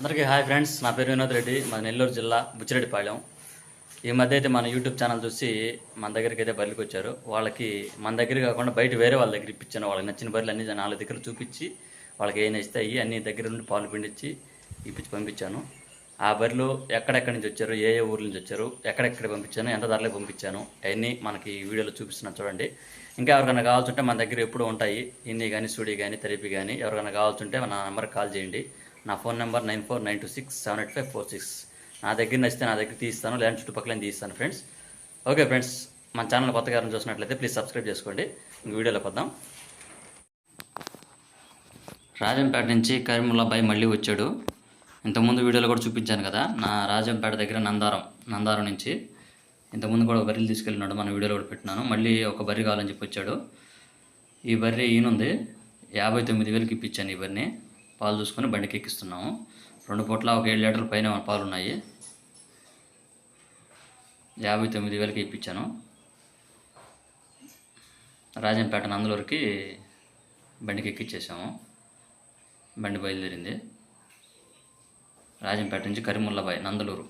అందరికీ hi friends నా పేరు వినోద్ రెడ్డి మా నెల్లూరు జిల్లా బుచ్చిరెడ్డిపాలెం. ఈ మధ్య అయితే మన యూట్యూబ్ ఛానల్ చూసి మన దగ్గరికి అయితే బర్రెలకు వచ్చారు. వాళ్ళకి మన దగ్గర కాకుండా బయట వేరే వాళ్ళ దగ్గర ఇప్పించాను వాళ్ళకి నచ్చిన బర్రెలు అన్ని నాలుగు దగ్గర చూపించి వాళ్ళకి ఏం ఇస్తాయి అన్ని దగ్గర నుండి పాలు పిండించి ఇప్పించి పంపించాను. ఆ బర్రెలు ఎక్కడెక్కడి నుంచి వచ్చారు ఏ ఏ ఊర్ల నుంచి వచ్చారు ఎక్కడెక్కడ పంపించాను ఎంత ధరలకు పంపించాను అవన్నీ మనకి ఈ వీడియోలో చూపిస్తున్నాను చూడండి. ఇంకా ఎవరికైనా కావాల్సి ఉంటే మన దగ్గర ఎప్పుడూ ఉంటాయి. హిందీ కానీ స్టూడియో కానీ తెరపి కానీ ఎవరికైనా కావాల్సి ఉంటే మన నెంబర్కి కాల్ చేయండి. నా phone number nine four nine two six seven eight five four six. నా దగ్గర నచ్చితే నా దగ్గర తీస్తాను లేదంటే చుట్టుపక్కల తీస్తాను ఫ్రెండ్స్. Okay friends. మన ఛానల్ కొత్తగా ఎవరైనా చూసినట్లయితే ప్లీజ్ సబ్స్క్రైబ్ చేసుకోండి. ఇంక వీడియోలోకి వద్దాం. రాజంపేట నుంచి కరీముల్లాబాయ్ మళ్ళీ వచ్చాడు. ఇంతకుముందు వీడియోలో కూడా చూపించాను కదా నా రాజంపేట దగ్గర నందారం నందారం నుంచి. ఇంతకుముందు కూడా ఒక బర్రెలు తీసుకెళ్ళినాడు మన వీడియోలో కూడా పెట్టినాను. మళ్ళీ ఒక బర్రె కావాలని చెప్పి వచ్చాడు. ఈ బర్రె ఈయనుంది. యాభై తొమ్మిది వేలకి ఇప్పించాను ఈ బర్రెని. పాలు చూసుకొని బండికి ఎక్కిస్తున్నాము రెండు పూట్ల ఒక ఏడు లీటర్ల పైన పాలు ఉన్నాయి యాభై తొమ్మిది వేలకి ఇప్పించాను. రాజంపేట నందలూరుకి బండికి ఎక్కిచ్చేసాము బండి బయలుదేరింది. రాజంపేట నుంచి కరిముల్లబాయ్ నందలూరు.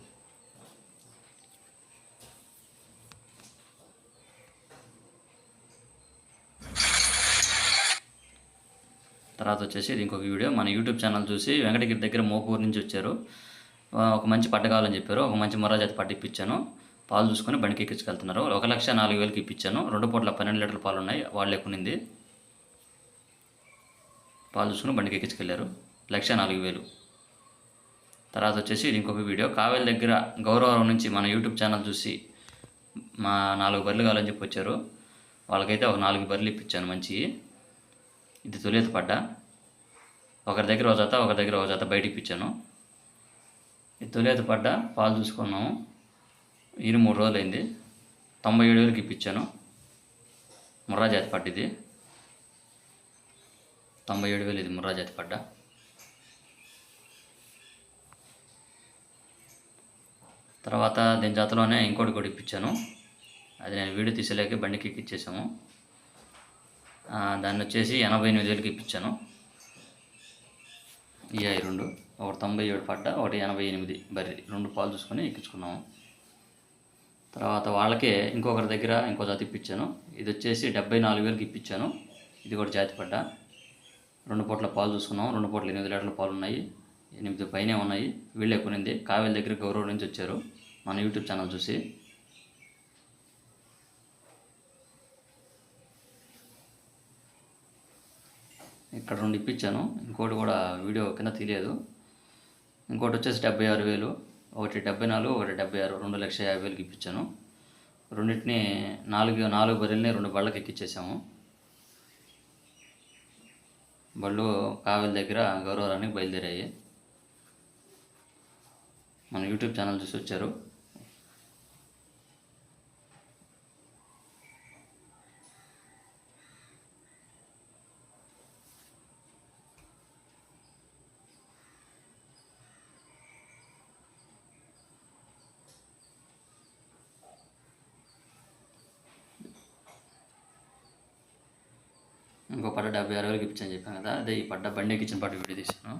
తర్వాత వచ్చేసి ఇది ఇంకొక వీడియో. మన యూట్యూబ్ ఛానల్ చూసి వెంకటగిరి దగ్గర మోకూరు నుంచి వచ్చారు. ఒక మంచి పట్ట కావాలని చెప్పారు. ఒక మంచి మొరాజాతి పట్ట ఇప్పించాను. పాలు చూసుకొని బండికి ఎక్కించుకెళ్తున్నారు. ఒక లక్ష నాలుగు వేలకి ఇప్పించాను. రెండు పూట్ల పన్నెండు లీటర్ల పాలు ఉన్నాయి. వాళ్ళు ఎక్కునింది పాలు చూసుకుని బండికి ఎక్కించుకెళ్ళారు లక్ష నాలుగు వేలు. తర్వాత వచ్చేసి ఇది ఇంకొక వీడియో. కావేల దగ్గర గౌరవరం నుంచి మన యూట్యూబ్ ఛానల్ చూసి మా నాలుగు బర్రెలు కావాలని చెప్పి వచ్చారు. వాళ్ళకైతే ఒక నాలుగు బర్రెలు ఇప్పించాను మంచివి ఇది తొలిత పడ్డా. ఒకరి దగ్గర ఒక జత ఒకరి దగ్గర ఒక జత బయట పిచ్చాను. ఇది తొలిత పడ్డ పాలు చూసుకున్నాము ఈయన మూడు రోజులు అయింది తొంభై ఏడు వేలకి ఇప్పించాను ముర్రా జాతి పడ్డ ఇది తొంభై ఏడు వేలు ఇది ముర్రా జాతి పడ్డ. తర్వాత దీని జాతలోనే ఇంకోటి కూడా ఇప్పించాను. అది నేను వీడియో తీసేలేక బండికి ఎక్కిచ్చేసాము. దాన్ని వచ్చేసి ఎనభై ఎనిమిది వేలకి ఇప్పించాను. ఈ రెండు ఒకటి తొంభై ఏడు పడ్డ ఒకటి ఎనభై ఎనిమిది బరి రెండు పాలు చూసుకొని ఎక్కించుకున్నాము. తర్వాత వాళ్ళకే ఇంకొకరి దగ్గర ఇంకో జాతి ఇప్పించాను. ఇది వచ్చేసి డెబ్బై నాలుగు వేలకి ఇప్పించాను. ఇది కూడా జాతి పడ్డ. రెండు పూట్ల పాలు చూసుకున్నాం రెండు పూట్ల ఎనిమిది లీటర్ల పాలు ఉన్నాయి. ఎనిమిది పైనే ఉన్నాయి. వీళ్ళే కొనింది. కావేల దగ్గర గౌరవం నుంచి వచ్చారు. మన యూట్యూబ్ ఛానల్ చూసి. ఇక్కడ రెండు ఇప్పించాను. ఇంకోటి కూడా వీడియో కింద తెలియదు. ఇంకోటి వచ్చేసి డెబ్బై ఆరు వేలు. ఒకటి డెబ్బై నాలుగు ఒకటి డెబ్బై ఆరు రెండు లక్షల యాభై వేలకి ఇప్పించాను. రెండింటిని నాలుగు నాలుగు బర్రెల్ని రెండు బళ్ళకి ఎక్కిచ్చేసాము. బళ్ళు కావలి దగ్గర గౌరవానికి బయలుదేరాయి. మన యూట్యూబ్ ఛానల్ చూసి వచ్చారు. ఇంకో పడ్డ డెబ్బై ఆరు వేలకు ఇప్పించని చెప్పాను కదా అదే ఈ పడ్డ బండి ఎక్కించిన పడ్డ వీడియో తీసాను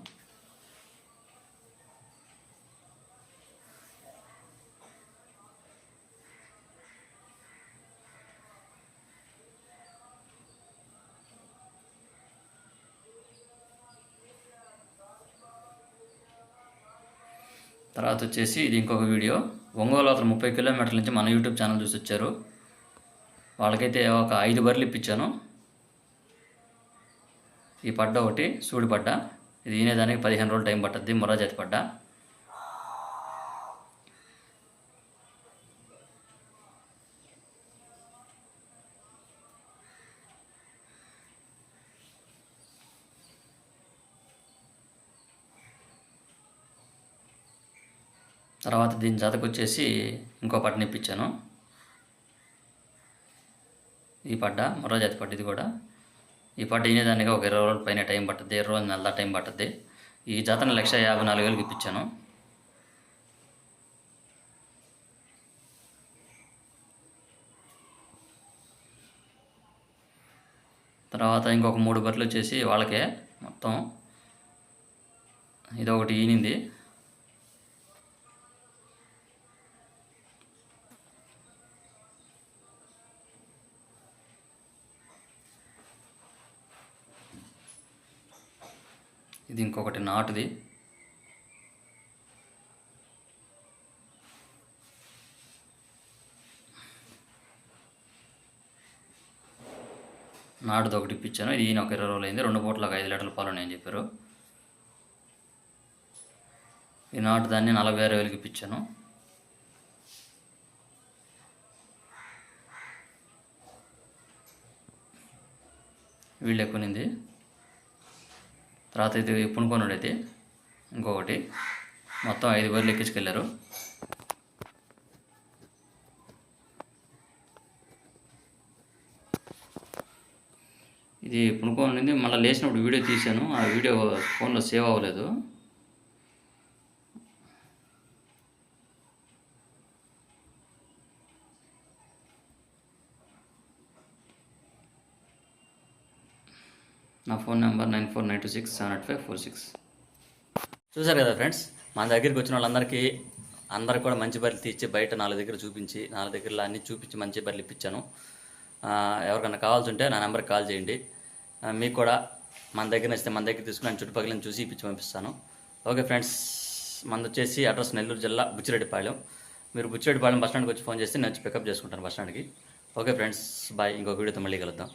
తర్వాత వచ్చేసి ఇది ఇంకొక వీడియో. ఒంగోలు అతను ముప్పై కిలోమీటర్ల నుంచి మన యూట్యూబ్ ఛానల్ చూసి వచ్చారు. వాళ్ళకైతే ఒక ఐదు బర్రెలు ఇప్పించాను. ఈ పడ్డ ఒకటి సూడి పడ్డ. ఇది ఈనేదానికి పదిహేను రోజులు టైం పట్టద్ది మొరాజాతి పడ్డ. తర్వాత దీని జతకు వచ్చేసి ఇంకో పట్టనిప్పించాను ఈ పడ్డ మరో జాతి పడ్డ ఇది కూడా. ఈ పాట వినేదానికి ఒక ఇరవై రోజుల పైన టైం పట్టుద్ది ఇరవై రోజులు నెల టైం పట్టుద్ది. ఈ జాతను లక్ష యాభై నాలుగు వేలకు ఇప్పించాను. తర్వాత ఇంకొక మూడు బర్రెలు వచ్చేసి వాళ్ళకే మొత్తం. ఇది ఒకటి ఈనింది. ఇది ఇంకొకటి నాటుది. నాటుది ఒకటి ఇప్పించాను. ఇది ఈయన ఒక ఇరవై రోజులు అయింది. రెండు పూటలకు ఐదు లీటర్ల పాలు నేను చెప్పారు. ఈ నాటు దాన్ని నలభై ఆరు వేలకి ఇప్పించాను. వీళ్ళు ఎక్కువనింది తర్వాత ఇది పుణుకొనుడు అయితే ఇంకొకటి. మొత్తం ఐదు బర్రెలు ఎక్కించుకెళ్ళారు. ఇది పుణుకొనుంది మళ్ళీ లేచినప్పుడు వీడియో తీశాను. ఆ వీడియో ఫోన్లో సేవ్ అవ్వలేదు. నా phone number nine four nine two six seven eight five four six. చూసారు కదా ఫ్రెండ్స్ మన దగ్గరికి వచ్చిన వాళ్ళందరికీ అందరికి కూడా మంచి బర్రెలు తీర్చి బయట నాలుగు దగ్గర చూపించి నాలుగు దగ్గరలో అన్ని చూపించి మంచి బర్రెలు ఇప్పించాను. ఎవరికన్నా ఎవరికైనా కావాల్సి ఉంటే నా నెంబర్కి కాల్ చేయండి. మీకు కూడా మన దగ్గర నచ్చితే మన దగ్గర తీసుకుని నేను చుట్టుపక్కల చూసి ఇప్పించి పంపిస్తాను. ఓకే ఫ్రెండ్స్ మనది వచ్చేసి అడ్రస్ నెల్లూరు జిల్లా బుచ్చిరెడ్డిపాలెం. మీరు బుచ్చిరెడ్డిపాలెం బస్ స్టాండ్కి వచ్చి ఫోన్ చేస్తే నేను వచ్చి పికప్ చేసుకుంటాను బస్ స్టాండ్కి. Okay friends bye. ఇంకో వీడియోతో మళ్ళీ కలుద్దాం.